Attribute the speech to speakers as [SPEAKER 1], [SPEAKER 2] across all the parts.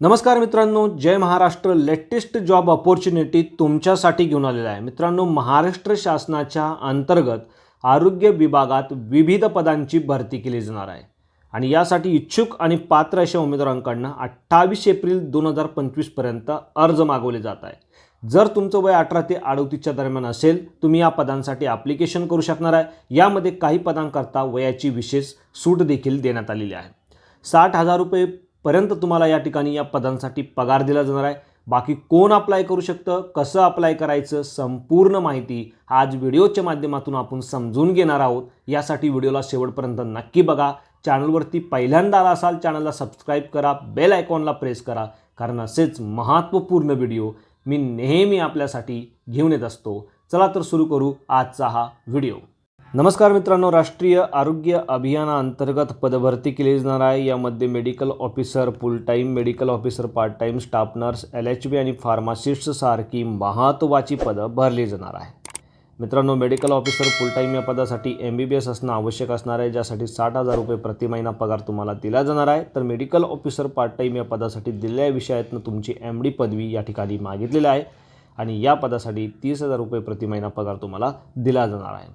[SPEAKER 1] नमस्कार मित्रांनो जय महाराष्ट्र. लेटेस्ट जॉब ऑपॉर्च्युनिटी तुमच्यासाठी घेऊन आलेला आहे. मित्रांनो महाराष्ट्र शासनाच्या अंतर्गत आरोग्य विभागात विविध पदांची भरती केली जाणार आहे. आणि यासाठी इच्छुक आणि पात्र अशा उमेदवारांकडनं अठ्ठावीस एप्रिल दोन हजार पंचवीसपर्यंत अर्ज मागवले जात आहे. जर तुमचं वय अठरा ते अडोतीसच्या दरम्यान असेल तुम्ही या पदांसाठी ॲप्लिकेशन करू शकणार आहे. यामध्ये काही पदांकरता वयाची विशेष सूट देखील देण्यात आलेली आहे. साठ हजार रुपये पर्यंत तुम्हाला या ठिकाणी या पदांसाठी पगार दिला जाणार आहे. बाकी कोण अप्लाय करू शकतं कसं अप्लाय करायचं संपूर्ण माहिती आज व्हिडिओच्या माध्यमातून आपण समजून घेणार आहोत. यासाठी व्हिडिओला शेवटपर्यंत नक्की बघा. चॅनलवरती पहिल्यांदा आला असाल चॅनलला सबस्क्राईब करा बेल आयकॉनला प्रेस करा कारण असेच महत्त्वपूर्ण व्हिडिओ मी नेहमी आपल्यासाठी घेऊन येत असतो. चला तर सुरू करू आजचा हा व्हिडिओ. नमस्कार मित्रांनो राष्ट्रीय आरोग्य अभियानाअंतर्गत पदभरती केली जाणार आहे. यामध्ये medical officer full time medical officer part time staff nurse L H B आणि फार्मासिस्ट सारखी महत्त्वाची पदं भरली जाणार आहे. मित्रांनो मेडिकल ऑफिसर फुल टाईम या पदासाठी एम बी बी एस असणं आवश्यक असणार आहे ज्यासाठी साठ हजार रुपये प्रति महिना पगार तुम्हाला दिला जाणार आहे. तर मेडिकल ऑफिसर पार्ट टाईम या पदासाठी दिलेल्या विषयातनं तुमची एम डी पदवी या ठिकाणी मागितलेली आहे आणि या पदासाठी तीस हजार रुपये प्रति महिना पगार तुम्हाला दिला जाणार आहे.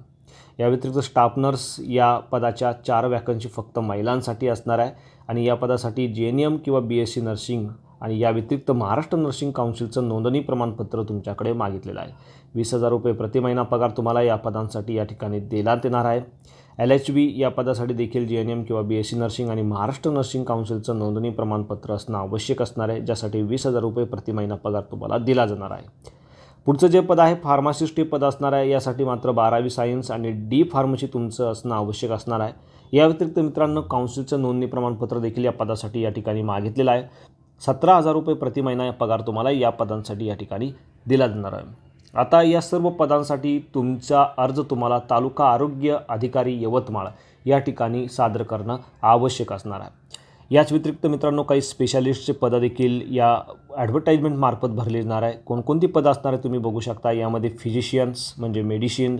[SPEAKER 1] या व्यतिरिक्त स्टाफ नर्स या पदाच्या चार वॅकन्सी फक्त महिलांसाठी असणार आहे. आणि या पदासाठी जे एन एम किंवा बी एस सी नर्सिंग आणि या व्यतिरिक्त महाराष्ट्र नर्सिंग काउन्सिलचं नोंदणी प्रमाणपत्र तुमच्याकडे मागितलेलं आहे. वीस हजार रुपये प्रति महिना पगार तुम्हाला या पदांसाठी या ठिकाणी देण्यात येणार आहे. एल एच बी या पदासाठी देखील जे एन एम किंवा बी एस सी नर्सिंग आणि महाराष्ट्र नर्सिंग काउन्सिलचं नोंदणी प्रमाणपत्र असणं आवश्यक असणार आहे ज्यासाठी वीस हजार रुपये प्रति महिना पगार तुम्हाला दिला जाणार आहे. पुढचं जे पद आहे फार्मासिस्ट हे पद असणार आहे यासाठी मात्र बारावी सायन्स आणि डी फार्मसी तुमचं असणं आवश्यक असणार आहे. या व्यतिरिक्त मित्रांनो काउन्सिलचं नोंदणी प्रमाणपत्र देखील या पदासाठी या ठिकाणी मागितलेलं आहे. सतरा हजार रुपये प्रति महिना पगार तुम्हाला या पदांसाठी या ठिकाणी दिला जाणार आहे. आता या सर्व पदांसाठी तुमचा अर्ज तुम्हाला तालुका आरोग्य अधिकारी यवतमाळ या ठिकाणी सादर करणं आवश्यक असणार आहे. याच व्यतिरिक्त मित्रांनो काही स्पेशालिस्टचे पदं देखील या ॲडव्हर्टाईजमेंटमार्फत भरली जाणार आहे. कोणकोणती पदं असणार आहे तुम्ही बघू शकता. यामध्ये फिजिशियन्स म्हणजे medicine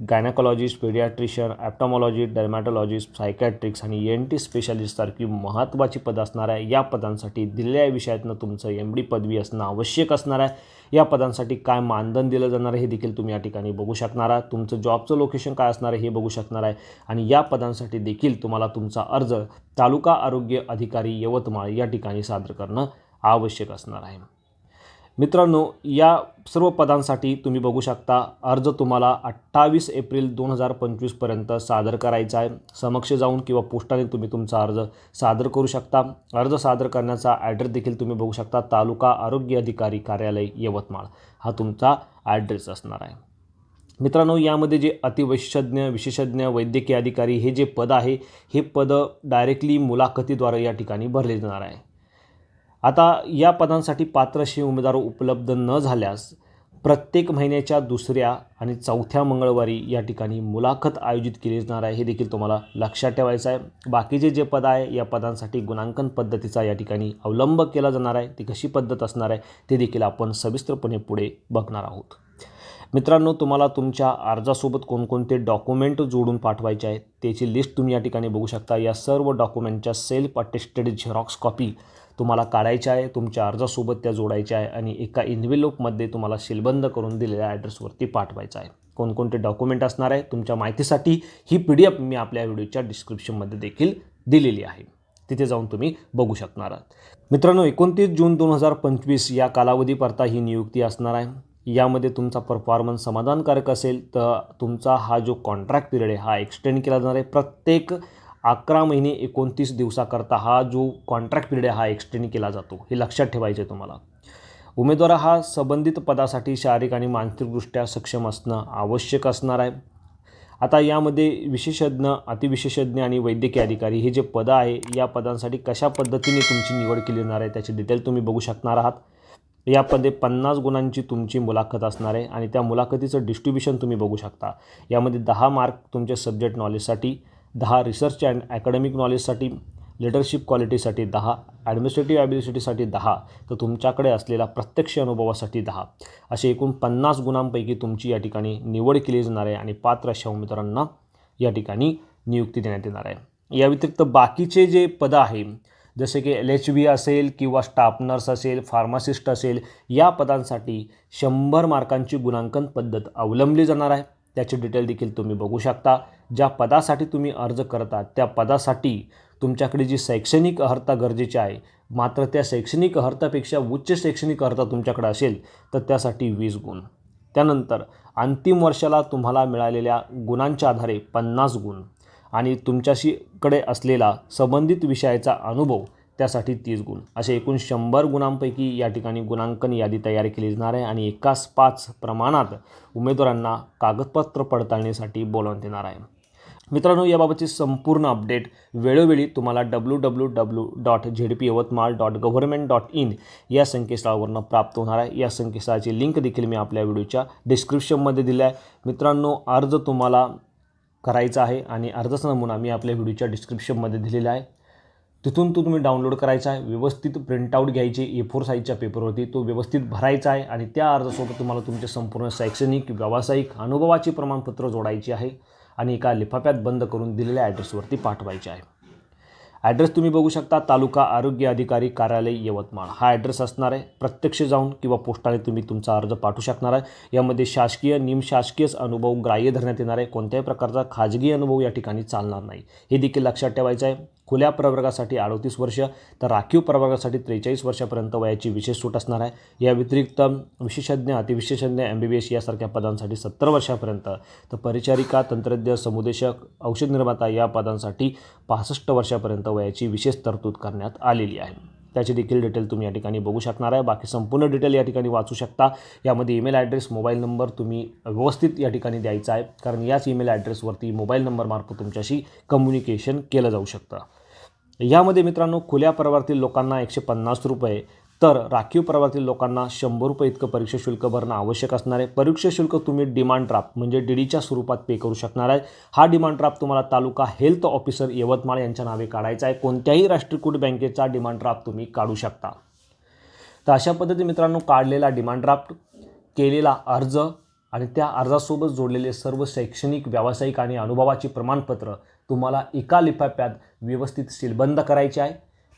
[SPEAKER 1] gynaecologist paediatrician ophthalmologist dermatologist psychiatrics आणि एन टी स्पेशालिस्टसारखी महत्त्वाची पदं असणार आहे. या पदांसाठी दिलेल्या विषयातनं तुमचं एम डी पदवी असणं आवश्यक असणार आहे. या पदांसाठी काय मानधन दिलं जाणार आहे हे देखील तुम्ही या ठिकाणी बघू शकणार आहात. तुमचं जॉबचं लोकेशन काय असणार आहे हे बघू शकणार आहे. आणि या पदांसाठी देखील तुम्हाला तुमचा अर्ज तालुका आरोग्य अधिकारी यवतमाळ या ठिकाणी सादर करणं आवश्यक असणार आहे. मित्रांनो या सर्व पदांसाठी तुम्ही बघू शकता अर्ज तुम्हाला अठ्ठावीस एप्रिल दोन हजार पंचवीसपर्यंत सादर करायचा आहे. समक्ष जाऊन किंवा पोस्टाने तुम्ही तुमचा अर्ज सादर करू शकता. अर्ज सादर करण्याचा ॲड्रेस देखील तुम्ही बघू शकता तालुका आरोग्य अधिकारी कार्यालय यवतमाळ. हा तुमचा ॲड्रेस असणार आहे. मित्रांनो यामध्ये जे अतिवैशज्ञ विशेषज्ञ वैद्यकीय अधिकारी हे जे पद आहे हे पद डायरेक्टली मुलाखतीद्वारे या ठिकाणी भरले जाणार आहे. आता या पदांसाठी पात्र असे उमेदवार उपलब्ध न झाल्यास प्रत्येक महिन्याच्या दुसऱ्या आणि चौथ्या मंगळवारी या ठिकाणी मुलाखत आयोजित केली जाणार आहे. हे देखील तुम्हाला लक्षात ठेवायचं आहे. बाकीचे जे पद आहे या पदांसाठी गुणांकन पद्धतीचा या ठिकाणी अवलंब केला जाणार आहे. ती कशी पद्धत असणार आहे ते देखील आपण सविस्तरपणे पुढे बघणार आहोत. मित्रांनो तुम्हाला तुमच्या अर्जासोबत कोणकोणते डॉक्युमेंट जोडून पाठवायचे आहेत त्याची लिस्ट तुम्ही या ठिकाणी बघू शकता. या सर्व डॉक्युमेंटच्या सेल्फ अटेस्टेड झेरॉक्स कॉपी तुम्हाला काढायच्या आहे तुमच्या अर्जासोबत त्या जोडायच्या आहे आणि एका इन्व्हेलोपमध्ये तुम्हाला शिलबंद करून दिलेल्या ॲड्रेसवरती पाठवायचं आहे. कोणकोणते डॉक्युमेंट असणार आहे तुमच्या माहितीसाठी ही पी डी एफ मी आपल्या व्हिडिओच्या डिस्क्रिप्शनमध्ये देखील दिलेली आहे. तिथे जाऊन तुम्ही बघू शकणार आहात. मित्रांनो एकोणतीस जून दोन हजार पंचवीस या कालावधीकरता ही नियुक्ती असणार आहे. यामध्ये तुमचा परफॉर्मन्स समाधानकारक असेल तर तुमचा हा जो कॉन्ट्रॅक्ट पिरियड आहे हा एक्सटेंड केला जाणार आहे. प्रत्येक अकरा महिने एकोणतीस दिवसाकरता हा जो कॉन्ट्रॅक्ट पिरियड आहे हा एक्सटेंड केला जातो. हे लक्षात ठेवायचे तुम्हाला. उमेदवार हा संबंधित पदासाठी शारीरिक आणि मानसिकदृष्ट्या सक्षम असणं आवश्यक असणार आहे. आता यामध्ये विशेषज्ञ अतिविशेषज्ञ आणि वैद्यकीय अधिकारी हे जे पदं आहे या पदांसाठी कशा पद्धतीने तुमची निवड केली जाणार आहे त्याचे डिटेल तुम्ही बघू शकणार आहात. यामध्ये पन्नास गुणांची तुमची मुलाखत असणार आहे आणि त्या मुलाखतीचं डिस्ट्रीब्युशन तुम्ही बघू शकता. यामध्ये दहा मार्क तुमच्या सब्जेक्ट नॉलेजसाठी दहा रिसर्च अँड ॲकॅडमिक नॉलेजसाठी लिडरशिप क्वालिटीसाठी दहा ॲडमिनिस्ट्रेटिव्ह ॲबिलिटीसाठी दहा तर तुमच्याकडे असलेला प्रत्यक्ष अनुभवासाठी दहा. असे एकूण पन्नास गुणांपैकी तुमची या ठिकाणी निवड केली जाणार आहे आणि पात्र अशा उमेदवारांना या ठिकाणी नियुक्ती देण्यात येणार आहे. या व्यतिरिक्त बाकीचे जे पदं आहे जसे की एल एच बी असेल किंवा स्टाफ नर्स असेल फार्मासिस्ट असेल या पदांसाठी शंभर मार्कांची गुणांकन पद्धत अवलंबली जाणार आहे. त्याचे डिटेल देखील तुम्ही बघू शकता. ज्या पदासाठी तुम्ही अर्ज करता त्या पदासाठी तुमच्याकडे जी शैक्षणिक अर्हता गरजेची आहे मात्र त्या शैक्षणिक अर्हतापेक्षा उच्च शैक्षणिक अर्हता तुमच्याकडे असेल तर त्यासाठी वीस गुण. त्यानंतर अंतिम वर्षाला तुम्हाला मिळालेल्या गुणांच्या आधारे पन्नास गुण. आणि तुमच्याशी कडे असलेला संबंधित विषयाचा अनुभव त्यासाठी तीस गुण. असे एकूण शंभर गुणांपैकी या ठिकाणी गुणांकन यादी तयार केली जाणार आहे आणि एकाच पाच प्रमाणात उमेदवारांना कागदपत्र पडताळणीसाठी बोलावण्यात येणार आहे. मित्रांनो याबाबतची संपूर्ण अपडेट वेळोवेळी तुम्हाला W W W dot Z P Yavatmal dot government dot in या संकेतस्थळावरनं प्राप्त होणार आहे. या संकेतस्थळाची लिंक देखील मी आपल्या व्हिडिओच्या डिस्क्रिप्शनमध्ये दिली आहे. मित्रांनो अर्ज तुम्हाला करायचा आहे आणि अर्जाचा नमुना मी आपल्या व्हिडिओच्या डिस्क्रिप्शनमध्ये दिलेला आहे. तिथून तो तुम्ही डाउनलोड करायचा आहे. व्यवस्थित प्रिंटआउट घ्यायची ए फोर साईजच्या पेपरवरती. तो व्यवस्थित भरायचा आहे आणि त्या अर्जासोबत तुम्हाला तुमचे संपूर्ण शैक्षणिक व्यावसायिक अनुभवाची प्रमाणपत्र जोडायची आहे आणि एका लिफाफ्यात बंद करून दिलेल्या ॲड्रेसवरती पाठवायचे आहे. ॲड्रेस तुम्ही बघू शकता तालुका आरोग्य अधिकारी कार्यालय यवतमाळ. हा ॲड्रेस असणार आहे. प्रत्यक्ष जाऊन किंवा पोस्टाने तुम्ही तुमचा अर्ज पाठवू शकणार आहे. यामध्ये शासकीय निमशासकीय अनुभव ग्राह्य धरण्यात येणार आहे. कोणत्याही प्रकारचा खाजगी अनुभव या ठिकाणी चालणार नाही. हे देखील लक्षात ठेवायचं आहे. खुल्या प्रवर्गासाठी अडतीस वर्ष तर राखीव प्रवर्गासाठी त्रेचाळीस वर्षापर्यंत वयाची विशेष सूट असणार आहे. या व्यतिरिक्त विशेषज्ञ अतिविशेषज्ञ एम बी बी एस यासारख्या पदांसाठी सत्तर वर्षापर्यंत तर परिचारिका तंत्रज्ञ समुदेशक औषध निर्माता या पदांसाठी पासष्ट वर्षापर्यंत वयाची विशेष तरतूद करण्यात आलेली आहे. त्याची देखील डिटेल तुम्ही या ठिकाणी बघू शकणार आहे. बाकी संपूर्ण डिटेल या ठिकाणी वाचू शकता. यामध्ये ईमेल ॲड्रेस मोबाईल नंबर तुम्ही व्यवस्थित या ठिकाणी द्यायचा आहे कारण याच ईमेल ॲड्रेसवरती मोबाईल नंबरमार्फत तुमच्याशी कम्युनिकेशन केलं जाऊ शकतं. यामध्ये मित्रांनो खुल्या प्रवर्गातील लोकांना एकशे पन्नास रुपये तर राखीव प्रवर्गातील लोकांना शंभर रुपये इतकं परीक्षा शुल्क भरणं आवश्यक असणार आहे. परीक्षा शुल्क तुम्ही डिमांड ड्राफ्ट म्हणजे डी डीच्या स्वरूपात पे करू शकणार आहे. हा डिमांड ड्राफ्ट तुम्हाला तालुका हेल्थ ऑफिसर यवतमाळ यांच्या नावे काढायचा आहे. कोणत्याही राष्ट्रीयकृत बँकेचा डिमांड ड्राफ्ट तुम्ही काढू शकता. तर अशा पद्धती मित्रांनो काढलेला डिमांड ड्राफ्ट केलेला अर्ज आणि त्या अर्जासोबत जोडलेले सर्व शैक्षणिक व्यावसायिक आणि अनुभवाची प्रमाणपत्र तुम्हाला एका लिफाफ्यात व्यवस्थित सीलबंद करायचे आहे.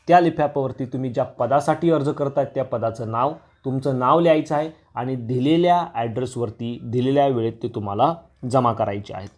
[SPEAKER 1] त्या लिफाफ्यावरती तुम्ही ज्या पदासाठी अर्ज करताय त्या पदाचं नाव तुमचं नाव लिहायचं आहे आणि दिलेल्या ॲड्रेसवरती दिलेल्या वेळेत ते तुम्हाला जमा करायचे आहेत.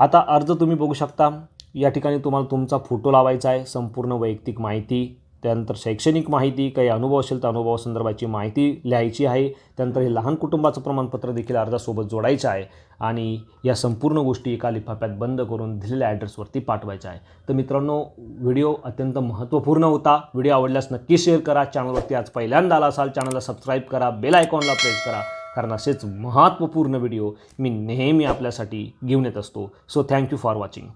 [SPEAKER 1] आता अर्ज तुम्ही बघू शकता. या ठिकाणी तुम्हाला तुमचा फोटो लावायचा आहे. संपूर्ण वैयक्तिक माहिती त्यानंतर शैक्षणिक माहिती काही अनुभव असेल तर अनुभवासंदर्भाची माहिती लिहायची आहे. त्यानंतर हे लहान कुटुंबाचं प्रमाणपत्र देखील अर्जासोबत जोडायचं आहे आणि या संपूर्ण गोष्टी एका लिफाफ्यात बंद करून दिलेल्या ॲड्रेसवरती पाठवायचं आहे. तर मित्रांनो व्हिडिओ अत्यंत महत्त्वपूर्ण होता. व्हिडिओ आवडल्यास नक्की शेअर करा. चॅनलवरती आज पहिल्यांदा आला असाल चॅनलला सबस्क्राईब करा. बेल आयकॉनला प्रेस करा. कारण असेच महत्त्वपूर्ण व्हिडिओ मी नेहमी आपल्यासाठी घेऊन येत असतो. So thank you for watching